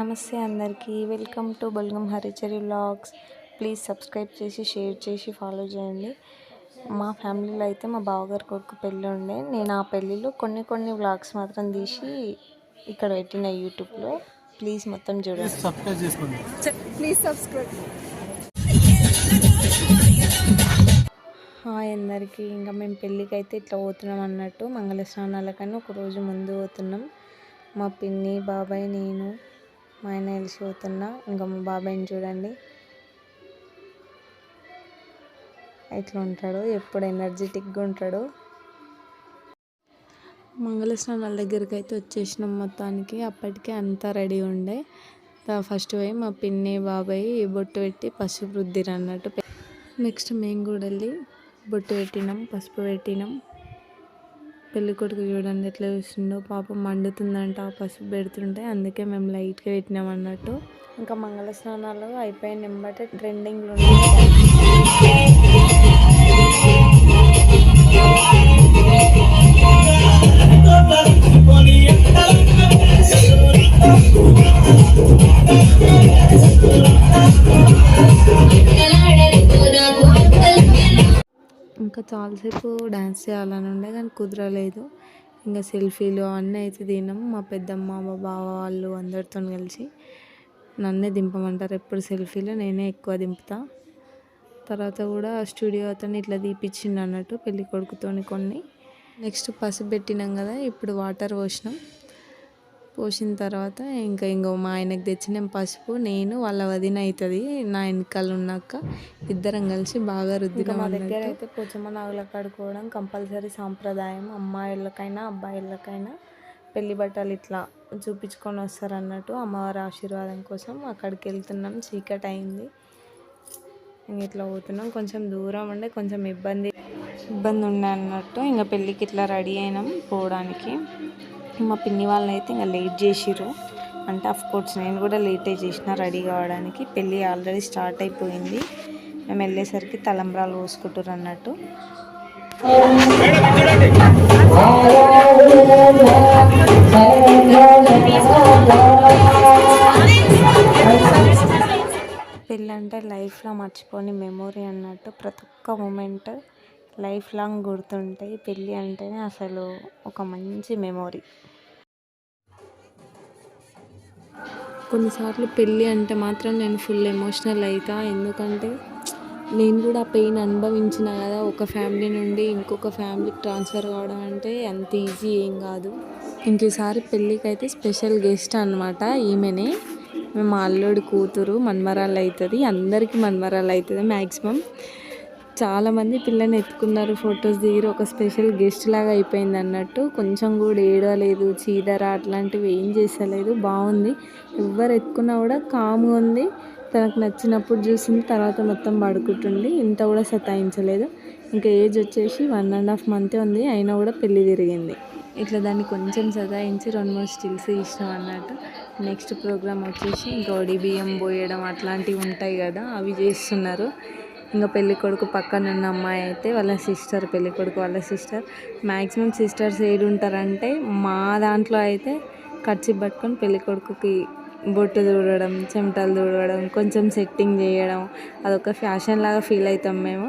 నమస్తే అందరికీ. Welcome to Balgam Harichari vlogs. Please subscribe చేసి షేర్ చేసి ఫాలో చేయండి. మా ఫ్యామిలీలో అయితే మా బావగారి కొడుకు పెళ్ళి ఉండే. నేను ఆ పెళ్ళిలో కొన్ని కొన్ని వ్లాగ్స్ మాత్రం తీసి ఇక్కడ పెట్టిన యూట్యూబ్లో. ప్లీజ్ మొత్తం చూడండి. సబ్స్క్రైబ్ చేసుకోండి. Please subscribe. హాయ్ అందరికీ. ఇంకా మేము పెళ్ళికి అయితే ఇట్లా పోతున్నాం అన్నట్టు మంగళ స్నానాలకని ఒక రోజు ముందు పోతున్నాం. మా పిన్ని బాబాయ్ నేను. మా ఆయన కలిసి ఇంకా మా బాబాయ్ని చూడండి. ఎట్లా ఉంటాడు ఎప్పుడు ఎనర్జెటిక్గా ఉంటాడు. మంగళస్నానాల దగ్గరికి అయితే వచ్చేసినాం మొత్తానికి. అప్పటికే అంతా రెడీ ఉండే. ఫస్ట్ పోయి మా పిన్ని బాబాయ్ బొట్టు పెట్టి పసుపు రుద్దిరు అన్నట్టు నెక్స్ట్ మేము కూడా వెళ్ళి బొట్టు పెట్టినాం పసుపు పెట్టినాం. పెళ్ళి కొడుకు చూడండి ఎట్లా చూస్తుండో. పాపం మండుతుందంట ఆ పసుపు పెడుతుంటే. అందుకే మేము లైట్గా పెట్టినాం అన్నట్టు. ఇంకా మంగళ స్నానాలు అయిపోయిన వెంబటే ట్రెండింగ్లో ఉన్నాయి. చాలాసేపు డ్యాన్స్ చేయాలని ఉండే కానీ కుదరలేదు. ఇంకా సెల్ఫీలు అన్నీ అయితే దిగినాం మా పెద్దమ్మ మా బావ వాళ్ళు అందరితో కలిసి నన్నే దింపమంటారు. ఎప్పుడు సెల్ఫీలు నేనే ఎక్కువ దింపుతా. తర్వాత కూడా స్టూడియో అతను ఇట్లా తీపిచ్చిండు అన్నట్టు పెళ్ళి కొడుకుతోని కొన్ని. నెక్స్ట్ పసుపు పెట్టినాం కదా ఇప్పుడు వాటర్ పోసినాం. పోసిన తర్వాత ఇంకా ఇంకో మా ఆయనకు తెచ్చిన పసుపు నేను వాళ్ళ వదిన అవుతుంది నా వెనకాల ఉన్నాక ఇద్దరం కలిసి బాగా రుద్దినాం మా దగ్గర అయితే పోచమ్మ నాగుల కడుకోవడం కంపల్సరీ సాంప్రదాయం. అమ్మాయిలకైనా అబ్బాయిలకైనా పెళ్ళి బట్టలు ఇట్లా చూపించుకొని వస్తారు అన్నట్టు అమ్మవారి ఆశీర్వాదం కోసం అక్కడికి వెళ్తున్నాం. చీకటి అయింది. ఇంక ఇట్లా పోతున్నాం. కొంచెం దూరం ఉండే కొంచెం ఇబ్బంది ఇబ్బంది ఉండే అన్నట్టు ఇంకా పెళ్ళికి ఇట్లా రెడీ అయినాం పోవడానికి. మా పిన్ని వాళ్ళని అయితే ఇంకా లేట్ చేసిర్రు. అంటే అఫ్ కోర్స్ నేను కూడా లేటే చేసిన రెడీ కావడానికి. పెళ్ళి ఆల్రెడీ స్టార్ట్ అయిపోయింది. మేము వెళ్ళేసరికి తలంబ్రాలు పోసుకుంటారు అన్నట్టు. పెళ్ళి అంటే లైఫ్లో మర్చిపోని మెమొరీ అన్నట్టు ప్రతి ఒక్క మూమెంట్ లైఫ్ లాంగ్ గుర్తుంటాయి పెళ్ళి అంటేనే అసలు ఒక మంచి మెమొరీ. కొన్నిసార్లు పెళ్ళి అంటే మాత్రం నేను ఫుల్ ఎమోషనల్ అవుతా ఎందుకంటే నేను కూడా పెయిన్ అనుభవించిన కదా ఒక ఫ్యామిలీ నుండి ఇంకొక ఫ్యామిలీకి ట్రాన్స్ఫర్ కావడం అంటే అంత ఈజీ ఏం కాదు. ఇంకోసారి పెళ్ళికి అయితే స్పెషల్ గెస్ట్ అనమాట ఈమెనే. మేము అల్లుడు కూతురు మన్మరాలు అవుతుంది అందరికీ మన్మరాలు అవుతుంది మ్యాక్సిమం చాలామంది పిల్లని ఎత్తుకున్నారు ఫొటోస్ దిగిరు. ఒక స్పెషల్ గెస్ట్ లాగా అయిపోయింది అన్నట్టు. కొంచెం కూడా ఏడవలేదు చీదర అట్లాంటివి ఏం చేసలేదు బాగుంది. ఎవరు ఎత్తుకున్నా కూడా కామ్గా ఉంది. తనకు నచ్చినప్పుడు చూసింది తర్వాత మొత్తం పడుకుంటుంది. ఇంత కూడా సతాయించలేదు. ఇంకా ఏజ్ వచ్చేసి వన్ అండ్ హాఫ్ మంతే ఉంది. అయినా కూడా పెళ్ళి తిరిగింది. ఇట్లా దాన్ని కొంచెం సతాయించి రెండు మూడు స్టిల్స్ ఇష్టం అన్నట్టు. నెక్స్ట్ ప్రోగ్రామ్ వచ్చేసి ఇంకా బియ్యం పోయడం అట్లాంటివి ఉంటాయి కదా అవి చేస్తున్నారు. ఇంకా పెళ్ళి కొడుకు పక్కన ఉన్న అమ్మాయి అయితే వాళ్ళ సిస్టర్ పెళ్ళి కొడుకు వాళ్ళ సిస్టర్. మ్యాక్సిమం సిస్టర్స్ ఏడు ఉంటారంటే మా దాంట్లో అయితే ఖర్చు పట్టుకొని పెళ్ళి కొడుకుకి బొట్టు దూడడం చెమటలు దూడడం కొంచెం సెట్టింగ్ చేయడం అదొక ఫ్యాషన్ లాగా ఫీల్ అవుతాం మేము.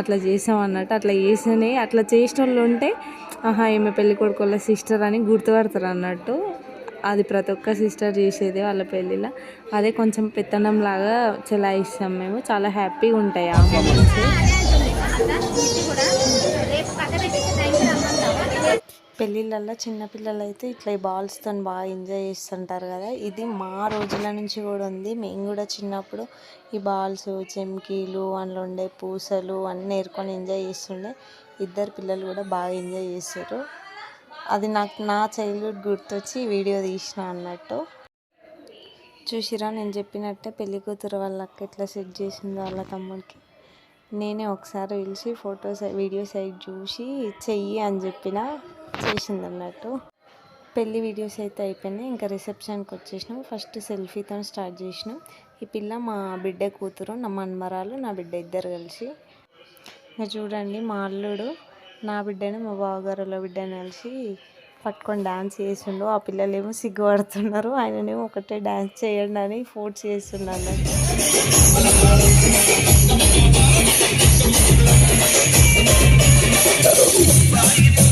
అట్లా చేసాం అన్నట్టు అట్లా చేసినే అట్లా చేసిన వాళ్ళు ఉంటే ఆహా ఈమె పెళ్ళికొడుకు వాళ్ళ సిస్టర్ అని గుర్తుపడతారు అన్నట్టు. అది ప్రతి ఒక్క సిస్టర్ చేసేది వాళ్ళ పెళ్ళిలో అదే కొంచెం పెత్తనం లాగా చెలాయిస్తాం మేము. చాలా హ్యాపీగా ఉంటాయి ఆ మూమెంట్స్ పెళ్ళిళ్ళల్లో చిన్నపిల్లలు అయితే ఇట్లా ఈ బాల్స్తో బాగా ఎంజాయ్ చేస్తుంటారు కదా. ఇది మా రోజుల నుంచి కూడా ఉంది. మేము కూడా చిన్నప్పుడు ఈ బాల్స్ చెమ్కీలు అందులో ఉండే పూసలు అన్నీ ఏరుకొని ఎంజాయ్ చేస్తుండే. ఇద్దరు పిల్లలు కూడా బాగా ఎంజాయ్ చేస్తారు. అది నాకు నా చైల్డ్హుడ్ గుర్తొచ్చి వీడియో తీసిన అన్నట్టు. చూసిరా నేను చెప్పినట్టే పెళ్ళి కూతురు వాళ్ళకి ఎట్లా సెట్ చేసిందో వాళ్ళ తమ్ముడికి. నేనే ఒకసారి పిలిచి ఫొటోస్ వీడియోస్ అవి చూసి చెయ్యి అని చెప్పిన చేసింది అన్నట్టు. పెళ్ళి వీడియోస్ అయితే అయిపోయినాయి ఇంకా రిసెప్షన్కి వచ్చేసినాం. ఫస్ట్ సెల్ఫీతో స్టార్ట్ చేసినాం. ఈ పిల్ల మా బిడ్డ కూతురు నా మన్మరాలు నా బిడ్డ ఇద్దరు కలిసి. ఇంకా చూడండి మా అల్లుడు నా బిడ్డని మా బావగారుల బిడ్డని కలిసి పట్టుకొని డ్యాన్స్ చేసిండు. ఆ పిల్లలేమో సిగ్గుపడుతున్నారు. ఆయననేమో ఒకటే డ్యాన్స్ చేయండి అని ఫోర్స్ చేస్తున్నాను నీకు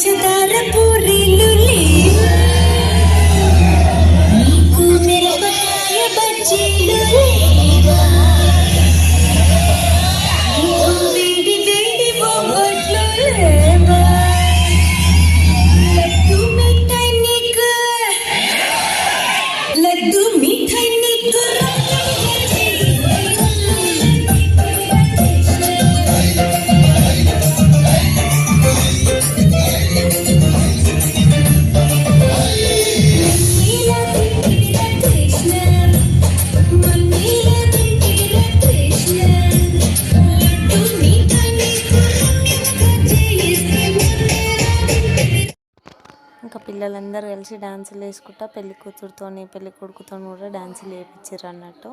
నీకు వాళ్ళందరూ కలిసి డాన్సులు వేసుకుంటా పెళ్ళి కూతురుతో పెళ్ళి కొడుకుతో కూడా డాన్సులు వేయించారు అన్నట్టు.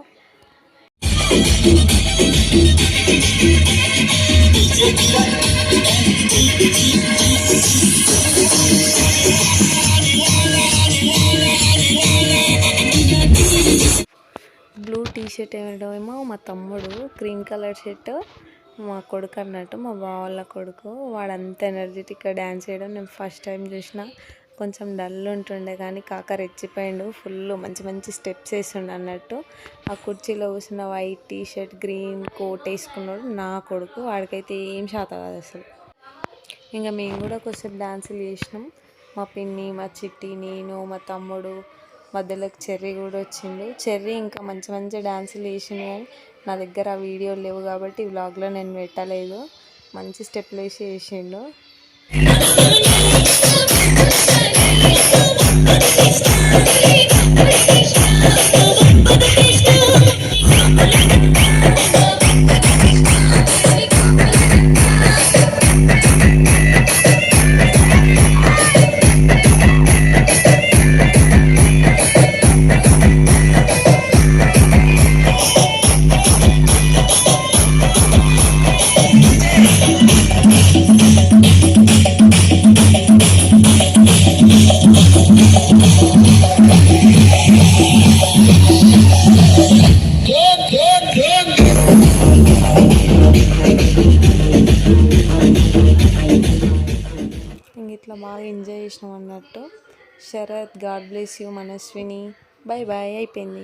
బ్లూ టీ షర్ట్ ఏమో మా తమ్ముడు గ్రీన్ కలర్ షర్ట్ మా కొడుకు అన్నట్టు మా బావ వాళ్ళ కొడుకు. వాడు అంత ఎనర్జెటిక్గా డ్యాన్స్ చేయడం నేను ఫస్ట్ టైం చూసిన. కొంచెం డల్ ఉంటుండే కానీ కాక రెచ్చిపోయిండు. ఫుల్ మంచి మంచి స్టెప్స్ వేస్తుండే అన్నట్టు. ఆ కుర్చీలో కూర్చున్న white T shirt green coat వేసుకున్నాడు నా కొడుకు. వాడికైతే ఏం శాత కాదు అసలు. ఇంకా మేము కూడా కొంచెం డాన్సులు చేసినాం. మా పిన్ని మా చిట్టి నేను మా తమ్ముడు మధ్యలోకి చెర్రీ కూడా వచ్చిండు. చెర్రీ ఇంకా మంచి మంచి డాన్సులు వేసిండు కానీ నా దగ్గర ఆ వీడియోలు లేవు కాబట్టి వ్లాగ్లో నేను పెట్టలేదు. మంచి స్టెప్లు వేసి వేసిండు. It's time. Krishna, Hare చేసినాం అన్నట్టు Sharath God bless you Manaswini. Bye bye అయిపోయింది.